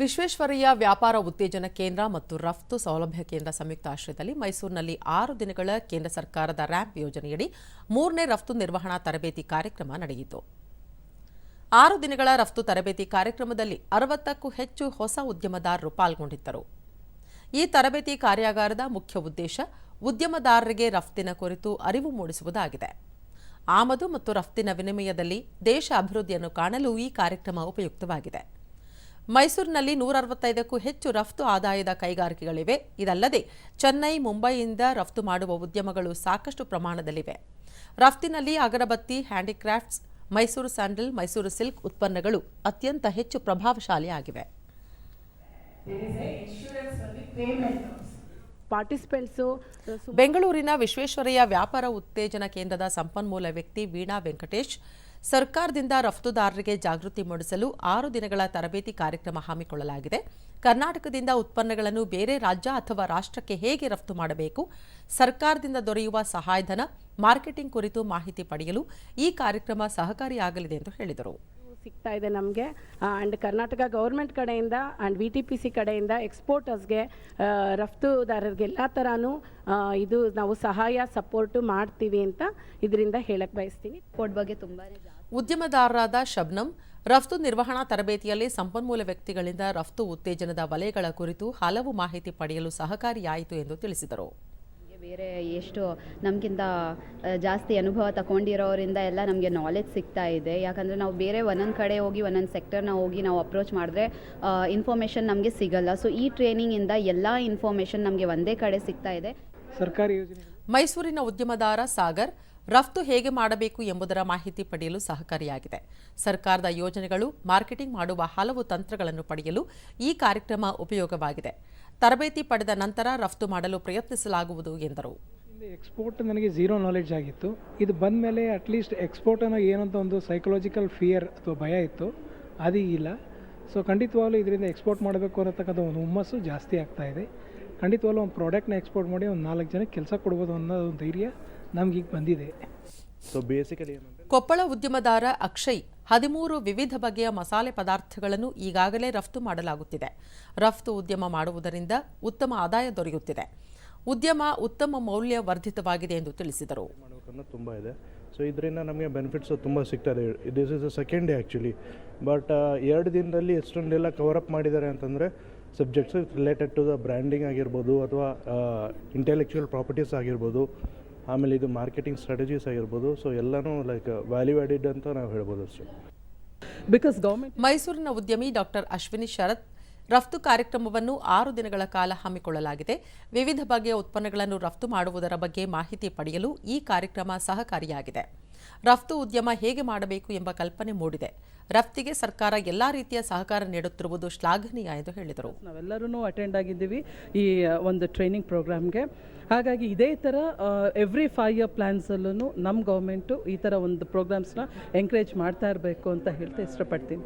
ವಿಶ್ವೇಶ್ವರಯ್ಯ ವ್ಯಾಪಾರ ಉತ್ತೇಜನ ಕೇಂದ್ರ ಮತ್ತು ರಫ್ತು ಸೌಲಭ್ಯ ಕೇಂದ್ರ ಸಂಯುಕ್ತ ಆಶ್ರಯದಲ್ಲಿ ಮೈಸೂರಿನಲ್ಲಿ ಆರು ದಿನಗಳ ಕೇಂದ್ರ ಸರ್ಕಾರದ ರ್ಯಾಂಪ್ ಯೋಜನೆಯಡಿ ಮೂರನೇ ರಫ್ತು ನಿರ್ವಹಣಾ ತರಬೇತಿ ಕಾರ್ಯಕ್ರಮ ನಡೆಯಿತು. ಆರು ದಿನಗಳ ರಫ್ತು ತರಬೇತಿ ಕಾರ್ಯಕ್ರಮದಲ್ಲಿ ಅರವತ್ತಕ್ಕೂ ಹೆಚ್ಚು ಹೊಸ ಉದ್ಯಮದಾರರು ಪಾಲ್ಗೊಂಡಿದ್ದರು. ಈ ತರಬೇತಿ ಕಾರ್ಯಾಗಾರದ ಮುಖ್ಯ ಉದ್ದೇಶ ಉದ್ಯಮದಾರರಿಗೆ ರಫ್ತಿನ ಕುರಿತು ಅರಿವು ಮೂಡಿಸುವುದಾಗಿದೆ. ಆಮದು ಮತ್ತು ರಫ್ತಿನ ವಿನಿಮಯದಲ್ಲಿ ದೇಶ ಅಭಿವೃದ್ಧಿಯನ್ನು ಕಾಣಲು ಈ ಕಾರ್ಯಕ್ರಮ ಉಪಯುಕ್ತವಾಗಿದೆ. ಮೈಸೂರಿನಲ್ಲಿ ನೂರ ಅರವತ್ತೈದಕ್ಕೂ ಹೆಚ್ಚು ರಫ್ತು ಆದಾಯದ ಕೈಗಾರಿಕೆಗಳಿವೆ. ಇದಲ್ಲದೆ ಚೆನ್ನೈ ಮುಂಬೈಯಿಂದ ರಫ್ತು ಮಾಡುವ ಉದ್ಯಮಗಳು ಸಾಕಷ್ಟು ಪ್ರಮಾಣದಲ್ಲಿವೆ. ರಫ್ತಿನಲ್ಲಿ agarbatti handicrafts Mysuru sandal Mysuru silk ಉತ್ಪನ್ನಗಳು ಅತ್ಯಂತ ಹೆಚ್ಚು ಪ್ರಭಾವಶಾಲಿಯಾಗಿವೆ ಬೆಂಗಳೂರಿನ ವಿಶ್ವೇಶ್ವರಯ್ಯ ವ್ಯಾಪಾರ ಉತ್ತೇಜನ ಕೇಂದ್ರದ ಸಂಪನ್ಮೂಲ ವ್ಯಕ್ತಿ ವೀಣಾ ವೆಂಕಟೇಶ್ ಸರ್ಕಾರದಿಂದ ರಫ್ತುದಾರರಿಗೆ ಜಾಗೃತಿ ಮೂಡಿಸಲು ಆರು ದಿನಗಳ ತರಬೇತಿ ಕಾರ್ಯಕ್ರಮ ಹಮ್ಮಿಕೊಳ್ಳಲಾಗಿದೆ. ಕರ್ನಾಟಕದಿಂದ ಉತ್ಪನ್ನಗಳನ್ನು ಬೇರೆ ರಾಜ್ಯ ಅಥವಾ ರಾಷ್ಟ್ರಕ್ಕೆ ಹೇಗೆ ರಫ್ತು ಮಾಡಬೇಕು, ಸರ್ಕಾರದಿಂದ ದೊರೆಯುವ ಸಹಾಯಧನ, ಮಾರ್ಕೆಟಿಂಗ್ ಕುರಿತು ಮಾಹಿತಿ ಪಡೆಯಲು ಈ ಕಾರ್ಯಕ್ರಮ ಸಹಕಾರಿಯಾಗಲಿದೆ ಎಂದು ಹೇಳಿದರು. ಸಿಗ್ತಾ ಇದೆ ನಮಗೆ. ಆ್ಯಂಡ್ ಕರ್ನಾಟಕ ಗೌರ್ಮೆಂಟ್ ಕಡೆಯಿಂದ and V T P C ಕಡೆಯಿಂದ ಎಕ್ಸ್ಪೋರ್ಟರ್ಸ್ಗೆ ರಫ್ತುದಾರರಿಗೆ ಎಲ್ಲ ಥರನೂ ಇದು ನಾವು ಸಹಾಯ ಸಪೋರ್ಟು ಮಾಡ್ತೀವಿ ಅಂತ ಇದರಿಂದ ಹೇಳಕ್ಕೆ ಬಯಸ್ತೀನಿ. ಕೋಡ್ ಬಗ್ಗೆ ತುಂಬ ಉದ್ಯಮದಾರರಾದ ಶಬ್ನಂ ರಫ್ತು ನಿರ್ವಹಣಾ ತರಬೇತಿಯಲ್ಲಿ ಸಂಪನ್ಮೂಲ ವ್ಯಕ್ತಿಗಳಿಂದ ರಫ್ತು ಉತ್ತೇಜನದ ವಲಯಗಳ ಕುರಿತು ಹಲವು ಮಾಹಿತಿ ಪಡೆಯಲು ಸಹಕಾರಿಯಾಯಿತು ಎಂದು ತಿಳಿಸಿದರು. ಬೇರೆ ಎಷ್ಟು ನಮಗಿಂತ ಜಾಸ್ತಿ ಅನುಭವ ತಗೊಂಡಿರೋರಿಂದ ಎಲ್ಲ ನಮಗೆ ನಾಲೆಜ್ ಸಿಗ್ತಾ ಇದೆ. ಯಾಕಂದರೆ ನಾವು ಬೇರೆ ಒಂದೊಂದು ಕಡೆ ಹೋಗಿ ಒಂದೊಂದು ಸೆಕ್ಟರ್ನ ಹೋಗಿ ನಾವು ಅಪ್ರೋಚ್ ಮಾಡಿದ್ರೆ ಇನ್ಫಾರ್ಮೇಷನ್ ನಮಗೆ ಸಿಗಲ್ಲ. ಸೊ ಈ ಟ್ರೈನಿಂಗಿಂದ ಎಲ್ಲ ಇನ್ಫಾರ್ಮೇಷನ್ ನಮಗೆ ಒಂದೇ ಕಡೆ ಸಿಗ್ತಾ ಇದೆ. ಸರ್ಕಾರಿ ಯೋಜನೆ ಮೈಸೂರಿನ ಉದ್ಯಮದಾರ ಸಾಗರ್ ರಫ್ತು ಹೇಗೆ ಮಾಡಬೇಕು ಎಂಬುದರ ಮಾಹಿತಿ ಪಡೆಯಲು ಸಹಕಾರಿಯಾಗಿದೆ. ಸರ್ಕಾರದ ಯೋಜನೆಗಳು ಮಾರ್ಕೆಟಿಂಗ್ ಮಾಡುವ ಹಲವು ತಂತ್ರಗಳನ್ನು ಪಡೆಯಲು ಈ ಕಾರ್ಯಕ್ರಮ ಉಪಯೋಗವಾಗಿದೆ. ತರಬೇತಿ ಪಡೆದ ನಂತರ ರಫ್ತು ಮಾಡಲು ಪ್ರಯತ್ನಿಸಲಾಗುವುದು ಎಂದರು. ಎಕ್ಸ್ಪೋರ್ಟ್ ನನಗೆ ಝೀರೋ ನಾಲೆಡ್ಜ್ ಆಗಿತ್ತು. ಇದು ಬಂದ ಮೇಲೆ ಅಟ್ಲೀಸ್ಟ್ ಎಕ್ಸ್ಪೋರ್ಟ್ ಅನ್ನೋ ಏನಂತ ಒಂದು ಸೈಕಲಾಜಿಕಲ್ ಫಿಯರ್ ಅಥವಾ ಭಯ ಇತ್ತು. ಅದೀಗಿಲ್ಲ ಸೊ ಖಂಡಿತವಾಗ್ಲೂ ಇದರಿಂದ ಎಕ್ಸ್ಪೋರ್ಟ್ ಮಾಡಬೇಕು ಅನ್ನತಕ್ಕಂಥ ಒಂದು ಹುಮ್ಮಸ್ಸು ಜಾಸ್ತಿ ಆಗ್ತಾ ಇದೆ. ಖಂಡಿತವಾಗ್ಲೂ ಒಂದು ಪ್ರಾಡಕ್ಟ್ನ ಎಕ್ಸ್ಪೋರ್ಟ್ ಮಾಡಿ ಒಂದು ನಾಲ್ಕು ಜನಕ್ಕೆ ಕೆಲಸ ಕೊಡ್ಬೋದು ಅನ್ನೋ ಒಂದು ಧೈರ್ಯ ನಮ್ಗೆ ಈಗ ಬಂದಿದೆ. ಸೊ ಬೇಸಿಕಲಿ ಕೊಪ್ಪಳ ಉದ್ಯಮದಾರ ಅಕ್ಷಯ್ ಹದಿಮೂರು ವಿವಿಧ ಬಗೆಯ ಮಸಾಲೆ ಪದಾರ್ಥಗಳನ್ನು ಈಗಾಗಲೇ ರಫ್ತು ಮಾಡಲಾಗುತ್ತಿದೆ. ರಫ್ತು ಉದ್ಯಮ ಮಾಡುವುದರಿಂದ ಉತ್ತಮ ಆದಾಯ ದೊರೆಯುತ್ತಿದೆ. ಉದ್ಯಮ ಉತ್ತಮ ಮೌಲ್ಯ ವರ್ಧಿತವಾಗಿದೆ ಎಂದು ತಿಳಿಸಿದರು. ತುಂಬ ಇದೆ. ಸೊ ಇದರಿಂದ ನಮಗೆ ಬೆನಿಫಿಟ್ಸು ತುಂಬ ಸಿಗ್ತದೆ. This is a second day actually but ಎರಡು ದಿನದಲ್ಲಿ ಎಷ್ಟೊಂದೆಲ್ಲ ಕವರ್ ಅಪ್ ಮಾಡಿದ್ದಾರೆ ಅಂತಂದರೆ subjects related to the branding ಆಗಿರ್ಬೋದು ಅಥವಾ ಇಂಟೆಲೆಕ್ಚುಯಲ್ ಪ್ರಾಪರ್ಟೀಸ್ ಆಗಿರ್ಬೋದು ಆಮೇಲೆ ಇದು ಮಾರ್ಕೆಟಿಂಗ್ ಸ್ಟ್ರಾಟಜೀಸ್ ಆಗಿರ್ಬೋದು. ಸೊ ಎಲ್ಲನೂ ಲೈಕ್ ವ್ಯಾಲ್ಯೂ ಆಡಿಡ್ ಅಂತ ನಾವು ಹೇಳ್ಬೋದು ಅಷ್ಟೇ. ಬಿಕಾಸ್ ಗೌರ್ಮೆಂಟ್ ಮೈಸೂರಿನ ಉದ್ಯಮಿ ಡಾಕ್ಟರ್ ಅಶ್ವಿನಿ ಶರತ್ ರಫ್ತು ಕಾರ್ಯಕ್ರಮವನ್ನು ಆರು ದಿನಗಳ ಕಾಲ ಹಮ್ಮಿಕೊಳ್ಳಲಾಗಿದೆ. ವಿವಿಧ ಬಗೆಯ ಉತ್ಪನ್ನಗಳನ್ನು ರಫ್ತು ಮಾಡುವುದರ ಬಗ್ಗೆ ಮಾಹಿತಿ ಪಡೆಯಲು ಈ ಕಾರ್ಯಕ್ರಮ ಸಹಕಾರಿಯಾಗಿದೆ. ರಫ್ತು ಉದ್ಯಮ ಹೇಗೆ ಮಾಡಬೇಕು ಎಂಬ ಕಲ್ಪನೆ ಮೂಡಿದೆ. ರಫ್ತಿಗೆ ಸರ್ಕಾರ ಎಲ್ಲ ರೀತಿಯ ಸಹಕಾರ ನೀಡುತ್ತಿರುವುದು ಶ್ಲಾಘನೀಯ ಎಂದು ಹೇಳಿದರು. ನಾವೆಲ್ಲರೂ ಅಟೆಂಡ್ ಆಗಿದ್ದೀವಿ ಈ, ಒಂದು ಟ್ರೈನಿಂಗ್ ಪ್ರೋಗ್ರಾಮ್ಗೆ ಹಾಗಾಗಿ ಇದೇ ಥರ ಎವ್ರಿ ಫೈವ್ ಇಯರ್ ಪ್ಲ್ಯಾನ್ಸಲ್ಲೂ ನಮ್ಮ ಗೌರ್ಮೆಂಟು ಈ ಥರ ಒಂದು ಪ್ರೋಗ್ರಾಮ್ಸ್ನ ಎಂಕರೇಜ್ ಮಾಡ್ತಾ ಇರಬೇಕು ಅಂತ ಹೇಳ್ತಾ ಇಷ್ಟಪಡ್ತೀನಿ.